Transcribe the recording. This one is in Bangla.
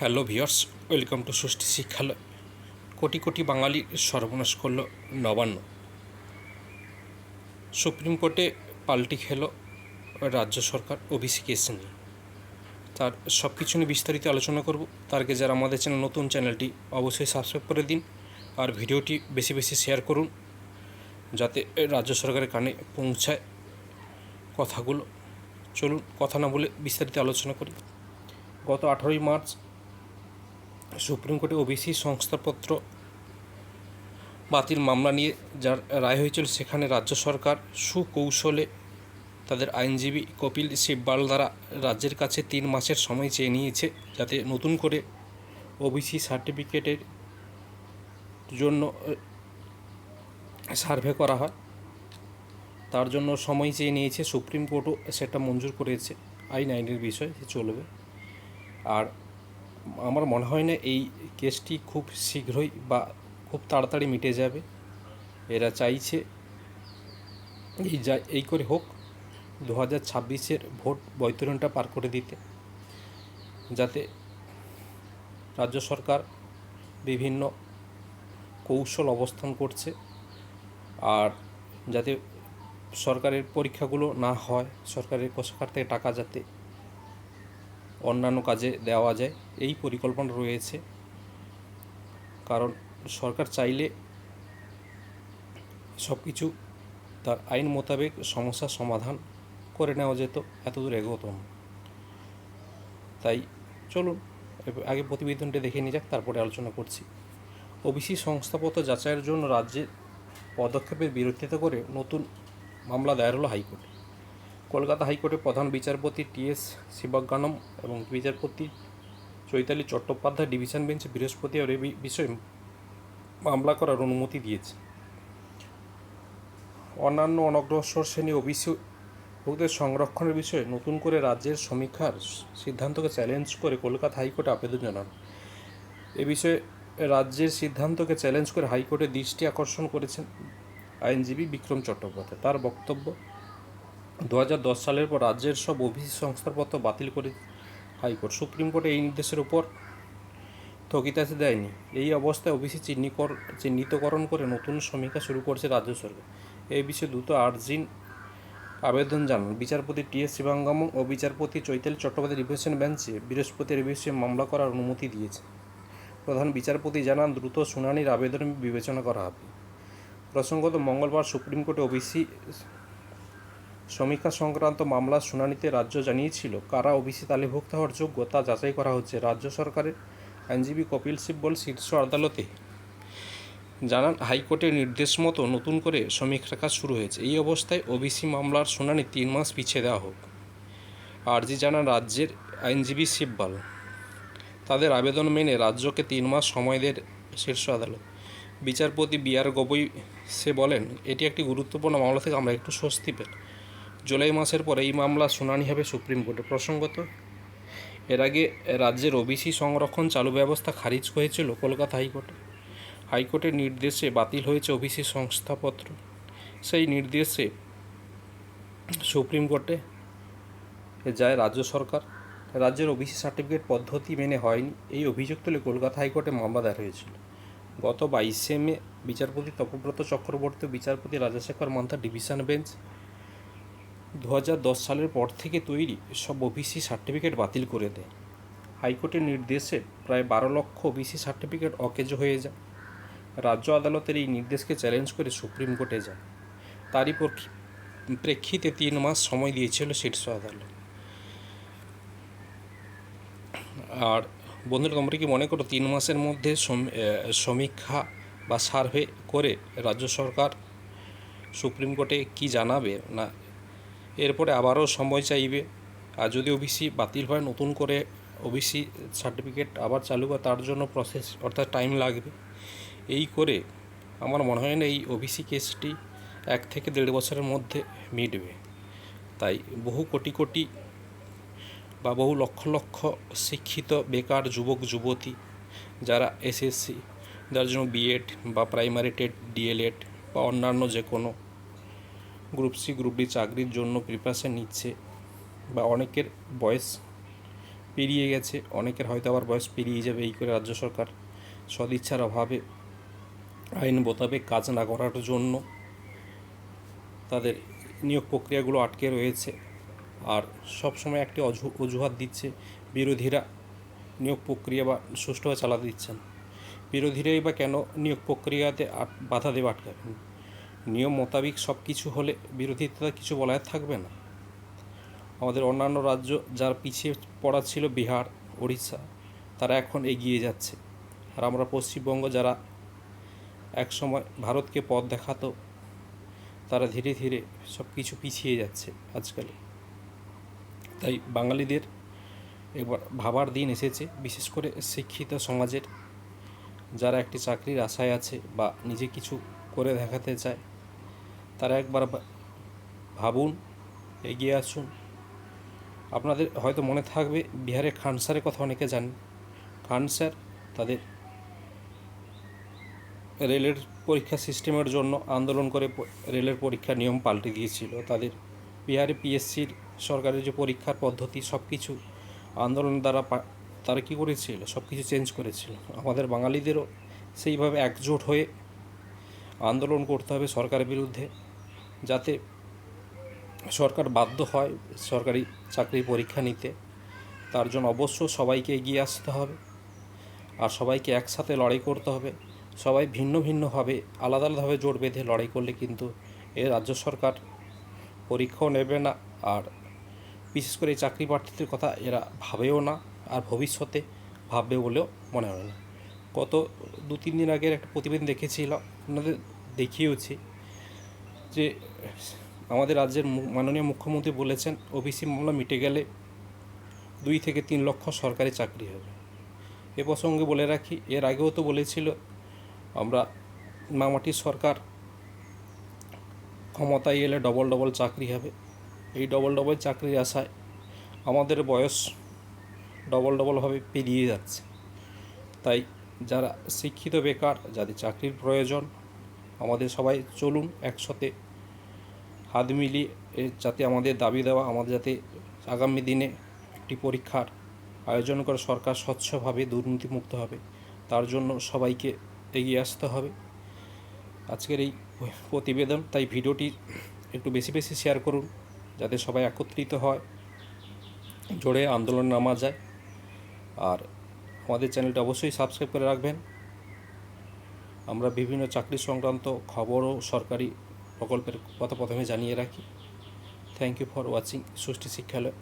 হ্যালো ভিওর্স ওয়েলকাম টু ষষ্ঠী শিক্ষালয়। কোটি কোটি বাঙালি সর্বনাশ করল নবান্ন। সুপ্রিম কোর্টে পাল্টি খেল রাজ্য সরকার ওবিসি কেস নিয়ে। তার সব কিছু নিয়ে বিস্তারিত আলোচনা করব। তার আগে যারা আমাদের চ্যানেল নতুন, চ্যানেলটি অবশ্যই সাবস্ক্রাইব করে দিন আর ভিডিওটি বেশি বেশি শেয়ার করুন যাতে রাজ্য সরকারের কানে পৌঁছায় কথাগুলো। চলুন, কথা না বলে বিস্তারিত আলোচনা করি। গত আঠারোই মার্চ সুপ্রিম কোর্টে ওবিসি সংস্থাপত্র বাতিল মামলা নিয়ে যার রায় হয়েছিল সেখানে রাজ্য সরকার সুকৌশলে তাদের আইনজীবী কপিল সিব্বাল দ্বারা রাজ্যের কাছে তিন মাসের সময় চেয়ে নিয়েছে যাতে নতুন করে ওবিসি সার্টিফিকেটের জন্য সার্ভে করা হয়। তার জন্য সময় চেয়ে নিয়েছে সুপ্রিম কোর্টও, সেটা মঞ্জুর করেছে। আইন আইনের বিষয় চলবে। আর আমার মনে হয় না এই কেসটি খুব শীঘ্রই বা খুব তাড়াতাড়ি মিটে যাবে। এরা চাইছে এই যা, এই করে হোক দু হাজার ছাব্বিশের ভোট বৈতরণটা পার করে দিতে, যাতে রাজ্য সরকার বিভিন্ন কৌশল অবস্থান করছে আর যাতে সরকারের পরীক্ষাগুলো না হয়, সরকারের কোষাগার থেকে টাকা যাতে অন্যান্য কাজে দেওয়া যায়, এই পরিকল্পনা রয়েছে। কারণ সরকার চাইলে সব কিছু তার আইন মোতাবেক সমস্যার সমাধান করে নেওয়া যেত এতদূর এগোতো তাই চলুন আগে প্রতিবেদনটা দেখে নিয়ে যাক, তারপরে আলোচনা করছি। ওবিসি সংস্থাপত্র যাচাইয়ের জন্য রাজ্যের পদক্ষেপের বিরোধিতা করে নতুন মামলা দায়ের হলো হাইকোর্টে। কলকাতা হাইকোর্টের প্রধান বিচারপতি টিএস শিবজ্ঞানম এবং বিচারপতি চৈতালি চট্টোপাধ্যায় ডিভিশন বেঞ্চে বৃহস্পতিবার এই বিষয়ে মামলা করার অনুমতি দিয়েছে। অন্যান্য অনগ্রসর শ্রেণি ওবিসি ভোগদের সংরক্ষণের বিষয়ে নতুন করে রাজ্যের সমীক্ষার সিদ্ধান্তকে চ্যালেঞ্জ করে কলকাতা হাইকোর্টে আবেদন জানান। এ বিষয়ে রাজ্যের সিদ্ধান্তকে চ্যালেঞ্জ করে হাইকোর্টে দৃষ্টি আকর্ষণ করেছেন আইনজীবী বিক্রম চট্টোপাধ্যায়। তার বক্তব্য দু হাজার দশ সালের পর রাজ্যের সব ওবিসি সংস্থাপত্র বাতিল করে হাইকোর্ট। সুপ্রিম কোর্টে এই নির্দেশের উপর স্থগিতাদেশ দেয়নি। এই অবস্থায় ওবিসি চিহ্নিকর চিহ্নিতকরণ করে নতুন সমীক্ষা শুরু করছে রাজ্য সরকার। এই বিষয়ে দ্রুত আর্জিন আবেদন জানান। বিচারপতি টি এস শিবাঙ্গম ও বিচারপতি চৈতালি চট্টোপাধ্যায় রিভিশন বেঞ্চে বৃহস্পতি এই মামলা করার অনুমতি দিয়েছে। প্রধান বিচারপতি জানান, দ্রুত শুনানির আবেদন বিবেচনা করা হবে। প্রসঙ্গত মঙ্গলবার সুপ্রিম কোর্টে ওবিসি সমীক্ষা সংক্রান্ত মামলার শুনানিতে রাজ্য জানিয়েছিল কারা ওবিসি তালিভুক্ত হওয়ার যোগ্য তা যাচাই করা হচ্ছে রাজ্য সরকারের আইনজীবী কপিল সিব্বল শীর্ষ আদালতে। জানান, হাইকোর্টের নির্দেশ মতো নতুন করে সমীক্ষা কাজ শুরু হয়েছে। এই অবস্থায় ওবিসি মামলার শুনানি তিন মাস পিছিয়ে দেওয়া হোক। আর্জি জানান, রাজ্যের আইনজীবী সিব্বাল, তাদের আবেদন মেনে রাজ্যকে তিন মাস সময় দেয় শীর্ষ আদালত। বিচারপতি বি আর গগৈ সে বলেন, এটি একটি গুরুত্বপূর্ণ মামলা থেকে আমরা একটু স্বস্তি পেল জুলাই মাসের পর এই মামলা শুনানি হবে সুপ্রিম কোর্টে। প্রসঙ্গত, এর আগে রাজ্যের ওবিসি সংরক্ষণ চালু ব্যবস্থা খারিজ হয়েছিল কলকাতা হাইকোর্টে। হাইকোর্টের নির্দেশে বাতিল হয়েছে ওবিসি সংস্থাপত্র। সেই নির্দেশে সুপ্রিম কোর্টে যায় রাজ্য সরকার। রাজ্যের ওবিসি সার্টিফিকেট পদ্ধতি মেনে হয়নি। এই অভিযোগ তুলে কলকাতা হাইকোর্টে মামলা দায়ের হয়েছিল। গত বাইশে মে বিচারপতি তপব্রত চক্রবর্তী বিচারপতি রাজাশেখর মান্থা ডিভিশন বেঞ্চ দু হাজার দশ সালের পর থেকে তৈরি সব ওবিসি সার্টিফিকেট বাতিল করে দেয়। হাইকোর্টের নির্দেশে প্রায় বারো লক্ষ ওবিসি সার্টিফিকেট অকেজ হয়ে যায়। রাজ্য আদালতের এই নির্দেশকে চ্যালেঞ্জ করে সুপ্রিম কোর্টে যায়। তারই প্রেক্ষিতে তিন মাস সময় দিয়েছিল শীর্ষ আদালত। আর বন্ধুরা, তোমরা কি মনে করো তিন মাসের মধ্যে সমীক্ষা বা সার্ভে করে রাজ্য সরকার সুপ্রিম কোর্টে কি জানাবে? না এরপরে আবারও সময় চাইবে। আর যদি ওবিসি বাতিল হয়, নতুন করে ওবিসি সার্টিফিকেট আবার চালু হয়, তার জন্য প্রসেস অর্থাৎ টাইম লাগবে। এই করে আমার মনে হয় না এই ওবিসি কেসটি এক থেকে দেড় বছরের মধ্যে মিটবে। তাই বহু কোটি কোটি বা বহু লক্ষ লক্ষ শিক্ষিত, বেকার যুবক, যুবতী যারা এসএসসি যার জন্য বিএড বা প্রাইমারি টেট ডিএলএড বা অন্যান্য যে কোনো গ্রুপ সি, গ্রুপ ডি চাকরির জন্য প্রিপারেশন নিচ্ছে বা অনেকের বয়স পেরিয়ে গেছে, অনেকের হয়তো আবার বয়স পেরিয়ে যাবে এই করে রাজ্য সরকার সদিচ্ছার অভাবে। আইন মোতাবেক কাজ না করার জন্য তাদের নিয়োগ প্রক্রিয়াগুলো আটকে রয়েছে আর সব সময় একটি অজু, অজুহাত দিচ্ছে বিরোধীরা নিয়োগ প্রক্রিয়া বা সুষ্ঠুভাবে চালাতে দিচ্ছেন। বিরোধীরাই বা কেন নিয়োগ প্রক্রিয়াতে বাধা দেবে আটকাবেন? নিয়ম মোতাবিক সব কিছু হলে বিরোধিতা কিছু বলার থাকবে না। আমাদের অন্যান্য রাজ্য যার পিছিয়ে পড়া ছিল বিহার উড়িষ্যা তারা এখন এগিয়ে যাচ্ছে। আর আমরা পশ্চিমবঙ্গ যারা একসময় ভারতকে পথ দেখাতো, তারা ধীরে ধীরে সব কিছু পিছিয়ে যাচ্ছে আজকাল। তাই বাঙালিদের এবার ভাবার দিন এসেছে, বিশেষ করে শিক্ষিত সমাজের। যারা একটি চাকরির আশায় আছে বা নিজে কিছু করে দেখাতে চায় তারা একবার ভাবুন, এগিয়ে আসুন। আপনাদের হয়তো মনে থাকবে বিহারের খান স্যারের কথা অনেকে জানেন। খান স্যার তাদের রেলের পরীক্ষা সিস্টেমের জন্য আন্দোলন করে রেলের পরীক্ষার নিয়ম পাল্টে দিয়েছিল তাদের বিহারে পিএসসির সরকারের যে পরীক্ষার পদ্ধতি সব কিছু আন্দোলন দ্বারা তারা কী করেছিল? সব কিছু চেঞ্জ করেছিল। আমাদের বাঙালিদেরও সেইভাবে একজোট হয়ে আন্দোলন করতে হবে সরকারের বিরুদ্ধে। যাতে সরকার বাধ্য হয় সরকারি চাকরির পরীক্ষা নিতে। তার জন্য অবশ্য সবাইকে এগিয়ে আসতে হবে। আর সবাইকে একসাথে লড়াই করতে হবে। সবাই ভিন্ন ভিন্নভাবে, আলাদা আলাদাভাবে জোট বেঁধে লড়াই করলে কিন্তু এ রাজ্য সরকার পরীক্ষাও নেবে না। আর বিশেষ করে এই চাকরি প্রার্থীদের কথা এরা ভাবেও না আর ভবিষ্যতে ভাববে বলেও মনে হয় না। গত দু তিন দিন আগের একটা প্রতিবেদন দেখেছিলাম। আপনাদের দেখিয়েওছি যে আমাদের রাজ্যের মাননীয় মুখ্যমন্ত্রী বলেছেন, ওবিসি মামলা মিটে গেলে দুই থেকে তিন লক্ষ সরকারি চাকরি হবে। এ প্রসঙ্গে বলে রাখি, এর আগেও তো বলেছিল, আমরা মামাটির সরকার ক্ষমতায় এলে ডবল ডবল চাকরি হবে। এই ডবল ডবল চাকরির আশায় আমাদের বয়স ডবল ডবলভাবে পেরিয়ে যাচ্ছে। তাই যারা শিক্ষিত বেকার, যাদের চাকরির প্রয়োজন, আমাদের সবাই চলুন একসাথে হাত মিলিয়ে যাতে আমাদের দাবি দেওয়া, আমাদের যাতে আগামী দিনে একটি পরীক্ষার আয়োজন করে সরকার স্বচ্ছভাবে দুর্নীতিমুক্ত হবে, তার জন্য সবাইকে এগিয়ে আসতে হবে। আজকের এই প্রতিবেদন, তাই ভিডিওটি একটু বেশি বেশি শেয়ার করুন, যাতে সবাই একত্রিত হয়, জোরে আন্দোলন নামা যায়। আর আমাদের চ্যানেলটা অবশ্যই সাবস্ক্রাইব করে রাখবেন। আমরা বিভিন্ন চাকরি সংক্রান্ত খবর ও সরকারি প্রকল্পের কথা প্রথমে জানিয়ে রাখি। থ্যাংক ইউ ফর ওয়াচিং সৃষ্টি শিক্ষালয়